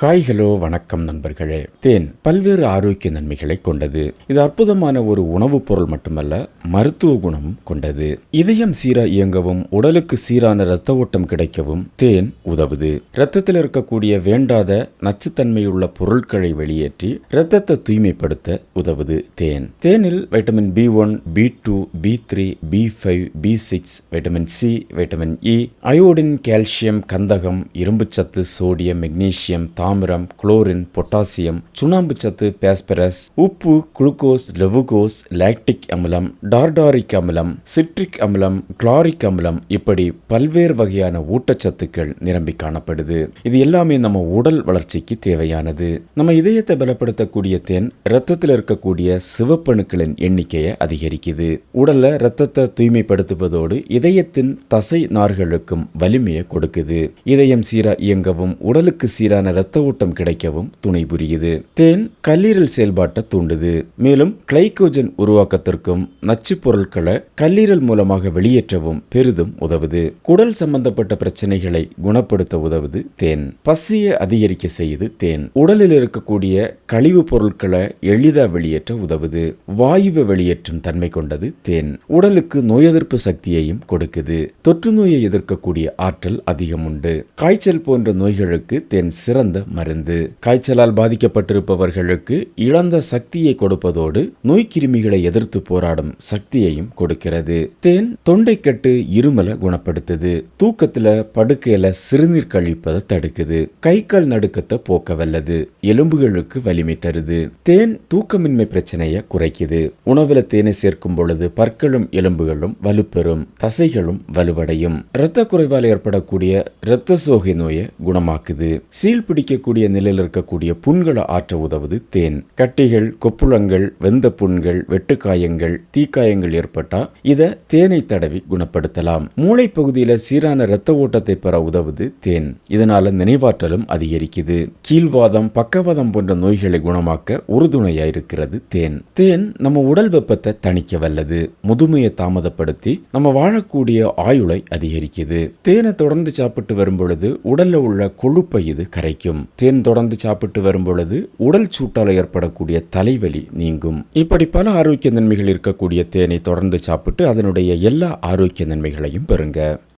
Hi hello வணக்கம் நண்பர்களே. தேன் பல்வேறு ஆரோக்கிய நன்மைகளை கொண்டது. இது அற்புதமான ஒரு உணவுப் பொருள் மட்டுமல்ல மருத்துவ குணம் கொண்டது. இதயம் சீரா இயங்கவும் உடலுக்கு சீரான இரத்த ஓட்டம் கிடைக்கவும் தேன் உதவுது. இரத்தத்தில் இருக்கக்கூடிய வேண்டாத நச்சுத்தன்மையுள்ள பொருட்களை வெளியேற்றி இரத்தத்தை தூய்மைப்படுத்த உதவுது தேன். தேனில் vitamin B one B two B three B five B six vitamin C vitamin E iodine calcium கந்தகம் இரும்புச்சத்து சோடியம் மெக்னீசியம் தாமிரம் குளோரின் பொட்டாசியம் சுண்ணாம்பு சத்து பேஸ்பரஸ் உப்பு குளுக்கோஸ் லெவுகோஸ் லாக்டிக் அமிலம் டார்டாரிக் அமிலம் சிட்ரிக் அமிலம் குளாரிக் அமிலம் இப்படி பல்வேறு வகையான ஊட்டச்சத்துக்கள் நிரம்பி காணப்படுது. இது எல்லாமே நம்ம உடல் வளர்ச்சிக்கு தேவையானது. நம்ம இதயத்தை பலப்படுத்தக்கூடிய தேன் ரத்தத்தில் இருக்கக்கூடிய சிவப்பணுக்களின் எண்ணிக்கையை அதிகரிக்குது. உடல்ல ரத்தத்தை தூய்மைப்படுத்துவதோடு இதயத்தின் தசை நார்களுக்கும் வலிமையை கொடுக்குது. இதயம் சீரா இயங்கவும் உடலுக்கு சீரான இரத்த ஓட்டம் கிடைக்கவும் துணை புரியுது. தேன் கல்லீரல் செயல்பாட்டை தூண்டுது. மேலும் கிளைகோஜன் உருவாக்கத்திற்கும் நச்சு பொருட்களை கல்லீரல் மூலமாக வெளியேற்றவும் பெரிதும் உதவுது. குடல் சம்பந்தப்பட்ட பிரச்சனைகளை குணப்படுத்த உதவுது தேன். பசியை அதிகரிக்க செய்யுது தேன். உடலில் இருக்கக்கூடிய கழிவு பொருட்களை எளிதா வெளியேற்ற உதவுது. வாயுவை வெளியேற்றும் தன்மை கொண்டது தேன். உடலுக்கு நோய் எதிர்ப்பு சக்தியையும் கொடுக்குது. தொற்று நோயை எதிர்க்கக்கூடிய ஆற்றல் அதிகம் உண்டு. காய்ச்சல் போன்ற நோய்களுக்கு தேன் சிறந்த மருந்து. காய்ச்சலால் பாதிக்கப்பட்டிருப்பவர்களுக்கு இழந்த சக்தியை கொடுப்பதோடு நோய் கிருமிகளை எதிர்த்து போராடும் சக்தியையும் கொடுக்கிறது. தேன் தொண்டைக்கட்டு இருமலை குணப்படுத்துது. தூக்கத்துல படுக்கையில சிறுநீர் கழிப்பதை தடுக்குது. கை கால் நடுக்கத்தை போக்க வல்லது எலும்புகளுக்கு வலிமை தருது. தேன் தூக்கமின்மை பிரச்சனையை குறைக்குது. உணவுல தேனை சேர்க்கும் பொழுது பற்களும் எலும்புகளும் வலுப்பெறும். தசைகளும் வலுவடையும். இரத்த குறைவால் ஏற்படக்கூடிய இரத்த சோகை நோயை குணமாக்குது. சீல் பிடிக்கக்கூடிய நிலையில் இருக்கக்கூடிய புண்களை ஆற்ற உதவுது தேன். கட்டிகள் கொப்புளங்கள் வெந்த புண்கள் வெட்டுக்காயங்கள் தீக்காயங்கள் ஏற்பட்டால் இதை தேனை தடவி குணப்படுத்தலாம். மூளை பகுதியில சீரான இரத்த ஓட்டத்தை பெற உதவுது தேன். இதனால நினைவாற்றலும் அதிகரிக்குது. கீழ்வாதம் பக்கவாதம் போன்ற நோய்களை குணமாக்க உறுதுணையா இருக்கிறது தேன். தேன் நம்ம உடல் வெப்பத்தை தணிக்க வல்லது. முதுமையை தாமதப்படுத்தி நம்ம வாழக்கூடிய ஆயுளை அதிகரிக்குது. தேனை தொடர்ந்து சாப்பிட்டு வரும் பொழுது உடல்ல உள்ள கொழுப்பை இது கரைக்கும். தேன் தொடர்ந்து சாப்பிட்டு வரும் பொழுது உடல் சூட்டால் ஏற்படக்கூடிய தலைவலி நீங்கும். இப்படி பல ஆரோக்கிய நன்மைகள் இருக்கக்கூடிய தேனை தொடர்ந்து சாப்பிட்டு அதனுடைய எல்லா ஆரோக்கிய நன்மைகளையும் பெறுங்க.